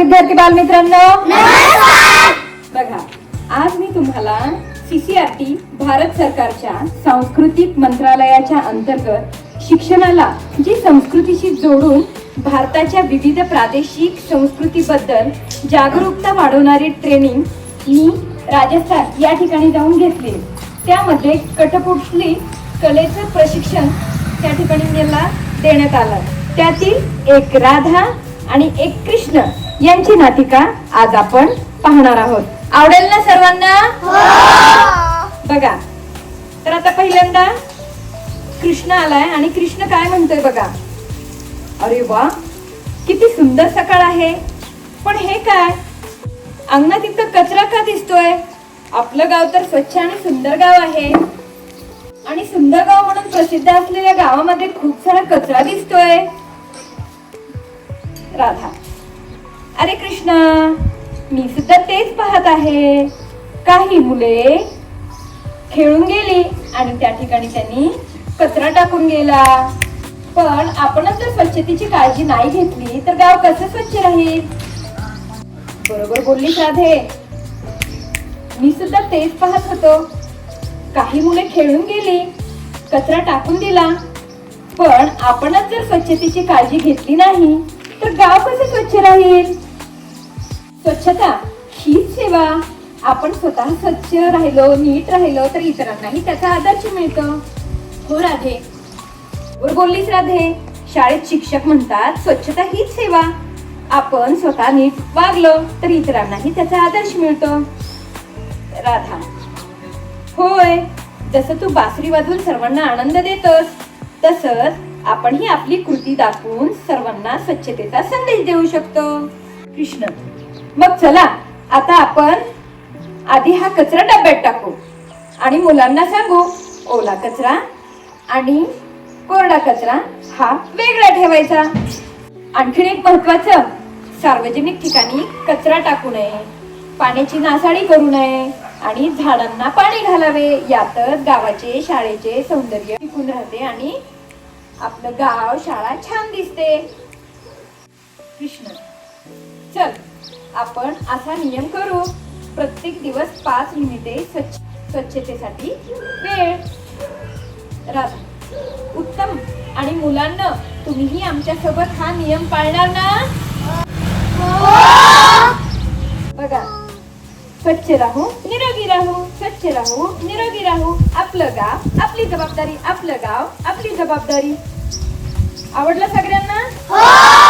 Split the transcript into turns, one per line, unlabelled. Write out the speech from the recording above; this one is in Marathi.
विद्यार्थी बालमित्रांनो बघा आज मी तुम्हाला सीसीआरटी भारत सरकारच्या सांस्कृतिक मंत्रालयाच्या अंतर्गत शिक्षणाला जी संस्कृतीशी जोडून भारताच्या विविध प्रादेशिक संस्कृतीबद्दल जागरूकता वाढवणारी ट्रेनिंग मी राजस्थान या ठिकाणी जाऊन घेतली. त्यामध्ये कठपुतली कलेचं प्रशिक्षण त्या ठिकाणी मला देण्यात आलं. त्यातील एक राधा आणि एक कृष्ण यांची नाटिका आज आपण पाहणार आहोत. आवडेल ना सर्वांना? बघा. तर आता पहिल्यांदा कृष्ण आलाय आणि कृष्ण काय म्हणतोय बघा. अरे वा किती सुंदर सकाळ आहे. पण हे काय? अंगणात इतकं कचरा का दिसतोय? आपलं गाव तर स्वच्छ आणि सुंदर गाव आहे. आणि सुंदर गाव म्हणून प्रसिद्ध असलेल्या गावामध्ये खूप सारा कचरा दिसतोय. राधा. अरे कृष्णा मी सुद्धा तेच पाहत आहे. काही मुले खेळून गेली आणि त्या ठिकाणी त्यांनी कचरा टाकून गेला. पण आपणच जर स्वच्छतेची काळजी नाही घेतली तर गाव कसं स्वच्छ राहील? बरोबर बोलली साधे मी सुद्धा तेच पाहत होतो. काही मुले खेळून गेली कचरा टाकून दिला. पण आपणच जर स्वच्छतेची काळजी घेतली नाही तर गाव कसं स्वच्छ राहील? स्वच्छता हीच सेवा. आपण स्वतः स्वच्छ राहिलो नीट राहिलो तर इतरांनाही त्याचा आदर्श मिळतो. हो राधे. बरोबर बोललीस राधे. शाळेत शिक्षक म्हणतात स्वच्छता हीच सेवा. आपण स्वतः नीट वागलो तर इतरांनाही त्याचा आदर्श मिळतो. राधा. होय जसं तू बासरी वाजवून सर्वांना आनंद देतोस तसंच आपणही आपली कृती दाखवून सर्वांना स्वच्छतेचा संदेश देऊ शकतो. कृष्ण. मग चला आता आपण आधी हा कचरा डब्यात टाकू. आणि मुलांना सांगू ओला कचरा आणि कोरडा कचरा हा वेगळा ठेवायचा. आणखीन एक महत्वाचं सार्वजनिक ठिकाणी कचरा टाकू नये पाण्याची नासाडी करू नये आणि झाडांना पाणी घालावे. यातच गावाचे शाळेचे सौंदर्य टिकून राहते आणि आपलं गाव शाळा छान दिसते. कृष्ण चल. आपण असा नियम करू. प्रत्येक दिवस पाच मिनिटे स्वच्छ स्वच्छतेसाठी वेळ. राधा उत्तम आणि मुलांना तुम्हीही आमच्यासोबत हा नियम पाळणार ना? बघा स्वच्छ राहू निरोगी राहू स्वच्छ राहू निरोगी राहू. आपलं गाव आपली जबाबदारी आपलं गाव आपली जबाबदारी. आवडलं सगळ्यांना?